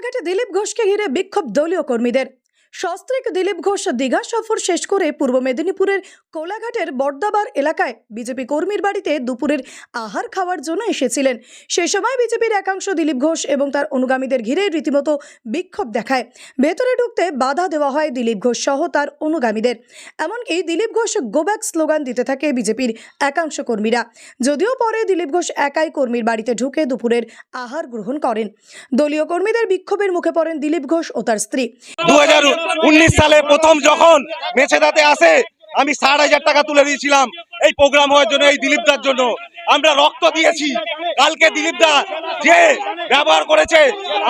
কোলাঘাটে দিলীপ ঘোষকে ঘিরে বিক্ষোভ দলীয় কর্মীদের। সস্ত্রীক দিলীপ ঘোষ দীঘা সফর শেষ করে পূর্ব মেদিনীপুরের কোলাঘাটের বর্দাবার এলাকায় বিজেপি কর্মীর বাড়িতে দুপুরের আহার খাওয়ার জন্য এসেছিলেন। সেই সময় বিজেপির একাংশ দিলীপ ঘোষ এবং তার অনুগামীদের ঘিরে রীতিমতো বিক্ষোভ দেখায়। ভেতরে ঢুকতে বাধা দেওয়া হয় দিলীপ ঘোষ সহ তার অনুগামীদের। এমনকি দিলীপ ঘোষ গোব্যাক স্লোগান দিতে থাকে বিজেপির একাংশ কর্মীরা। যদিও পরে দিলীপ ঘোষ একাই কর্মীর বাড়িতে ঢুকে দুপুরের আহার গ্রহণ করেন। দলীয় কর্মীদের বিক্ষোভের মুখে পড়েন দিলীপ ঘোষ ও তার স্ত্রী। দু সালে প্রথম যখন মেছেদাতে আসে, আমি ষাট হাজার টাকা তুলে দিয়েছিলাম এই প্রোগ্রাম হওয়ার জন্য, এই দিলীপদার জন্য। আমরা রক্ত দিয়েছি। কালকে দিলীপদা যে ব্যবহার করেছে,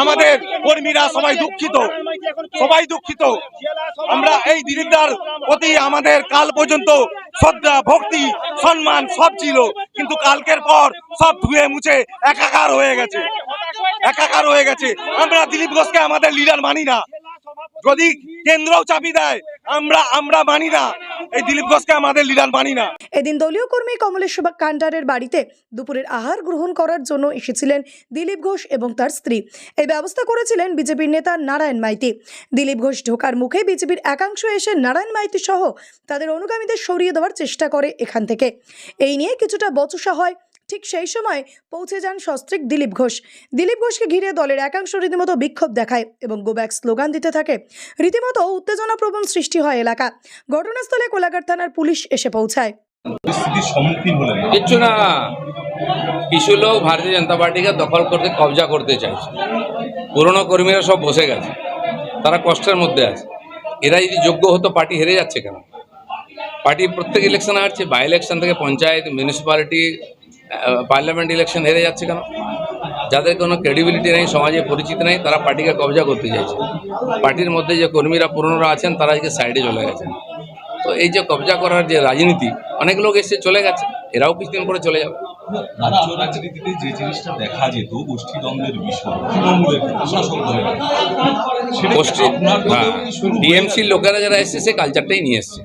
আমাদের কর্মীরা সবাই দুঃখিত। সবাই দুঃখিত। আমরা এই দিলীপদার প্রতি আমাদের কাল পর্যন্ত শ্রদ্ধা, ভক্তি, সম্মান সব ছিল। কিন্তু কালকের পর সব ধুয়ে মুছে একাকার হয়ে গেছে। একাকার হয়ে গেছে। আমরা দিলীপ ঘোষকে আমাদের লিডার মানি না। যদি কেন্দ্রও চাপি দেয়, আমরা আমরা মানি না। এই দিলীপ ঘোষকে আমাদের লিডার মানি না। এদিন দলীয় কর্মী কমলেশ কান্ডারের বাড়িতে দুপুরের আহার গ্রহণ করার জন্য এসেছিলেন দিলীপ ঘোষ এবং তার স্ত্রী। এই ব্যবস্থা করেছিলেন বিজেপির নেতা নারায়ণ মাইতি। দিলীপ ঘোষ ঢোকার মুখে বিজেপির একাংশ এসে নারায়ণ মাইতি সহ তাদের অনুগামীদের সরিয়ে দেওয়ার চেষ্টা করে এখান থেকে। এই নিয়ে কিছুটা বচসা হয় ঠিক সেই সময় পৌঁছে যান সস্ত্রীক দিলীপ ঘোষ। দিলীপ ঘোষকে ঘিরে দলের একাংশ রীতিমতো বিক্ষোভ দেখায় এবং গোব্যাক স্লোগান দিতে থাকে। রীতিমতো উত্তেজনাপ্রবণ সৃষ্টি হয় এলাকা। ঘটনাস্থলে কোলাঘাট থানার পুলিশ এসে পৌঁছায়। পরিস্থিতির সম্মুখীন হলেন কিচ্ছু না। কিছু লোক ভারতীয় জনতা পার্টিকে দখল করতে কবজা করতে চাইছে। পুরনো কর্মীরা সব বসে গেছে। তারা কষ্টের মধ্যে আছে। এরা যদি যোগ্য হতো পার্টি হেরে যাচ্ছে কেন? পার্টি প্রত্যেক ইলেকশন হারছে। বাই ইলেকশন থেকে পঞ্চায়েত মিউনিসিপ্যালিটি পার্লামেন্ট ইলেকশন হেরে যাচ্ছে কেন? যাদের কোনো ক্রেডিবিলিটি নেই সমাজে পরিচিত নেই তারা পার্টিকে কবজা করতে চাইছে। পার্টির মধ্যে যে কর্মীরা পুরনোরা আছেন তারা আজকে সাইডে চলে গেছেন। তো এই যে কবজা করার যে রাজনীতি অনেক লোক এসে চলে গেছে এরাও কিছুদিন পরে চলে যাবে। রাজ্য রাজনীতিতে যে জিনিসটা দেখা যেত গোষ্ঠীদ্বন্দ্বের বিষয় তৃণমূলের ক্ষেত্রে, শাসক দলের ক্ষেত্রে, সেটা কি গোষ্ঠী? হ্যাঁ। লোকেরা যারা এসছে সে কালচারটাই নিয়ে এসছে।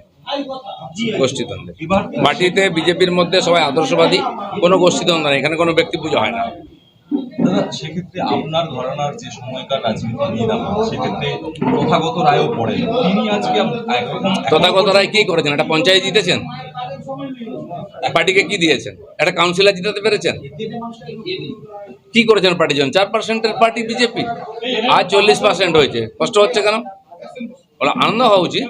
গোষ্ঠীদ্বন্দ্বে। পার্টিতে বিজেপির মধ্যে সবাই আদর্শবাদী কোনো গোষ্ঠীদ্বন্দ্ব নেই এখানে কোনো ব্যক্তি পুজো হয় না। সেক্ষেত্রে আপনার ঘরানার যে সময়কার রাজনীতি নিয়ে সেক্ষেত্রে তথাগত রায়ও পড়ে তিনি আজকে তথাগত রায় কি করেছেন? একটা পঞ্চায়েত জিতেছেন? পার্টিকে কি দিয়েছেন? একটা কাউন্সিলর জিতাতে পেরেছেন? কি করেছেন পার্টির জন্য চার পার্সেন্টের পার্টি বিজেপি। আজ চল্লিশ পার্সেন্ট হয়েছে। কষ্ট হচ্ছে কেন? বলে আনন্দ হওয়া উচিত।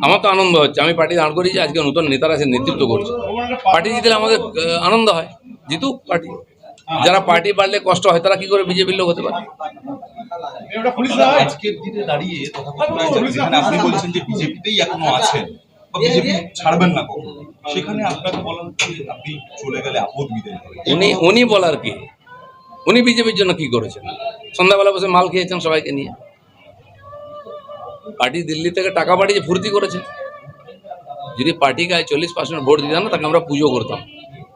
আমার তো আনন্দ হচ্ছে। আমি পার্টি দাঁড় করিয়েছি আজকে নতুন নেতারা এসে নেতৃত্ব করছে। পার্টি জিতলে আমাদের আনন্দ হয়। জিতুক পার্টি। যারা পার্টি বাড়লে কষ্ট হয় তারা কি করে বিজেপির লোক হতে পারে? আজকের দিনে দাঁড়িয়ে তথাগত রায় যে- যেখানে আপনি বলছেন যে বিজেপিতেই এখনও আছেন বা বিজেপি ছাড়বেন না সেখানে আপনাকে বলা হচ্ছে আপনি চলে গেলে আপদ বিদায় উনি উনি বলার কি? উনি বিজেপির জন্য কি করেছেন? সন্ধ্যাবেলা বসে মাল খেয়েছেন সবাইকে নিয়ে। পার্টি দিল্লি থেকে টাকা পাঠিয়ে ভর্তি করেছে। যদি পার্টিকে আজ চল্লিশ পার্সেন্ট ভোট দিতাম না তাকে আমরা পুজো করতাম।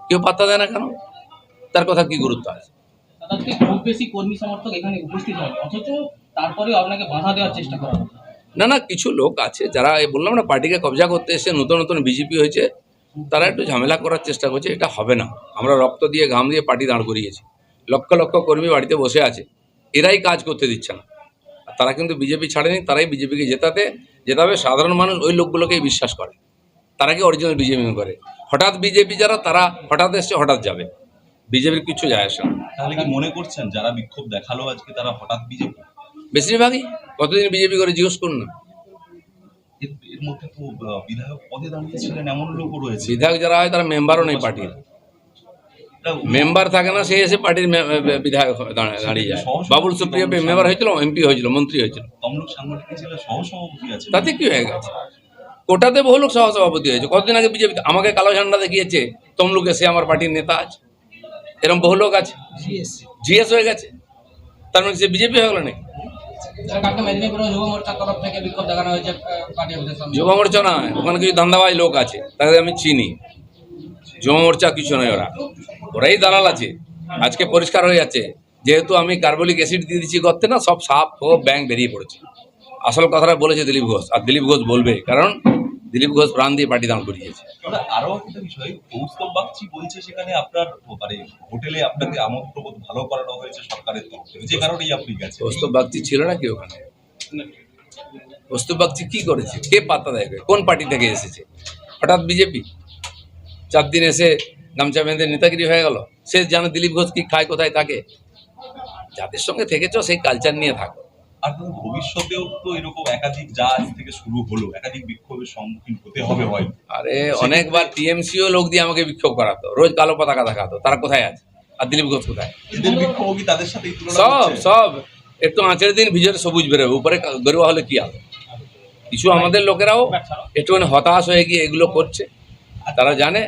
কেউ পাত্তা দেয় না কেন? তার কথা কি গুরুত্ব আছে? খুব বেশি কর্মী সমর্থক এখানে উপস্থিত হয় অথচ তারপরে আপনাকে বাধা দেওয়ার চেষ্টা করা না না কিছু লোক আছে যারা এই বললাম না পার্টিকে কবজা করতে এসে নতুন নতুন বিজেপি হয়েছে তারা একটু ঝামেলা করার চেষ্টা করছে এটা হবে না। আমরা রক্ত দিয়ে ঘাম দিয়ে পার্টি দাঁড় করিয়েছি। লক্ষ লক্ষ কর্মী বাড়িতে বসে আছে এরাই কাজ করতে দিচ্ছে না। তারা কিন্তু বিজেপি ছাড়েনি তারাই বিজেপিকে জেতাতে জেতাবে। সাধারণ মানুষ ওই লোকগুলোকেই বিশ্বাস করে। তারা কি অরিজিনাল বিজেপি করে? হঠাৎ বিজেপি যারা তারা হঠাৎ এসছে হঠাৎ যাবে। বিজেপির কিছু যায় আসে না। তাহলে কি মনে করছেন যারা বিক্ষোভ দেখাল আজকে তারা হঠাৎ বিজেপি বেশিরভাগই। কতদিন বিজেপি করে জিজ্ঞেস করুন না। এর মধ্যে তো বিধায়ক পদে দাঁড়িয়েছিলেন এমন লোকও রয়েছে। বিধায়ক যারা হয় তারা মেম্বারও নেই পার্টির। মেম্বার থাকে না সে এসে পার্টির বিধায়ক দাঁড়িয়ে যায়। বাবুল সুপ্রিয় মেম্বার হয়েছিল এমপি হয়েছিল মন্ত্রী হয়েছিল। তাতে কি হয়ে গেছে? কোটাতে বহু লোক সহসভাপতি হয়েছে। কতদিন আগে বিজেপি আমাকে কালো ঝান্ডা দেখিয়েছে তমলুকে সে আমার পার্টির নেতা আছে। এরকম বহু লোক আছে। জিএস। হয়ে গেছে? তার মানে সে বিজেপি হয়ে গেল নাকি? যুব মোর্চা নয় ওখানে কিছু ধান্দাবাজ লোক আছে তাদের আমি চিনি। যুব মোর্চা কিছু নয় ওরা। ওরাই দালাল আছে। আজকে পরিষ্কার হয়ে যাচ্ছে। যেহেতু আমি কার্বলিক অ্যাসিড দিয়ে দিচ্ছি করতে না সব সাপ ও ব্যাং বেরিয়ে পড়েছে। আসল কথাটা বলেছে দিলীপ ঘোষ আর দিলীপ ঘোষ বলবে কারণ দিলীপ ঘোষ প্রাণ দিয়ে পার্টি দান করিয়েছে আরও একটা বিষয় কৌস্তব বাগচি বলছে সেখানে আপনার মানে হোটেলে আপনাকে আমন্ত্রণ ভালো করানো হয়েছে সরকারের তরফ থেকে। যে কারণেই আপনি গেছেন। কৌস্তব বাগচি ছিল নাকি ওখানে? কৌস্তব বাগচি কি করেছে? কে পাত্তা দেয়? কোন পার্টি থেকে এসেছে? হঠাৎ বিজেপি? চার দিন এসে গামছা বেঁধে নেতাগিরি হয়ে গেল। সে জানে দিলীপ ঘোষ কি খায় কোথায় থাকে। যাদের সঙ্গে থেকেছ সেই কালচার নিয়ে থাকো। আর ভবিষ্যতেও তো এরকম একাধিক আজ থেকে শুরু হলো একাধিক বিক্ষোভের সম্মুখীন হতে হবে হয়। আরে অনেকবার টিএমসিও লোক দিয়ে আমাকে বিক্ষোভ করাতো রোজ কালো পতাকা দেখাতো তারা কোথায় আছে? আর দিলীপ ঘোষ কোথায়? বিক্ষোভ কি তাদের সাথে সব সব। একটু আঁচের দিন ভিজরে সবুজ বেরোবে উপরে গরুয়া হলে কি হবে? কিছু আমাদের লোকেরাও একটুখানি হতাশ হয়ে গিয়ে এগুলো করছে। তারা জানে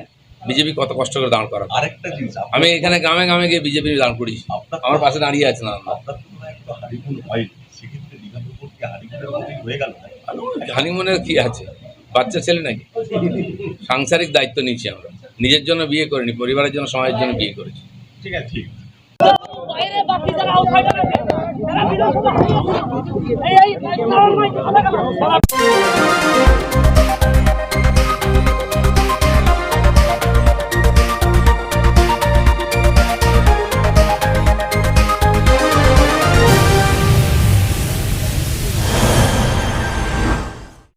বিজেপি কত কষ্ট করে দাঁড় করা আরেকটা জিনিস আমি এখানে গ্রামে গ্রামে গিয়ে বিজেপি দাঁড় করি আমার পাশে দাঁড়িয়ে আছে না হয় উপর কি হয়ে আছে বাচ্চা ছেলে নাকি সাংসারিক দায়িত্ব নিয়েছি আমরা নিজের জন্য বিয়ে করিনি পরিবারের জন্য সমাজের জন্য বিয়ে করেছি ঠিক আছে ঠিক আছে। বাইরে বাকি যারা আউটসাইডার আছে তারা বিধানসভা এই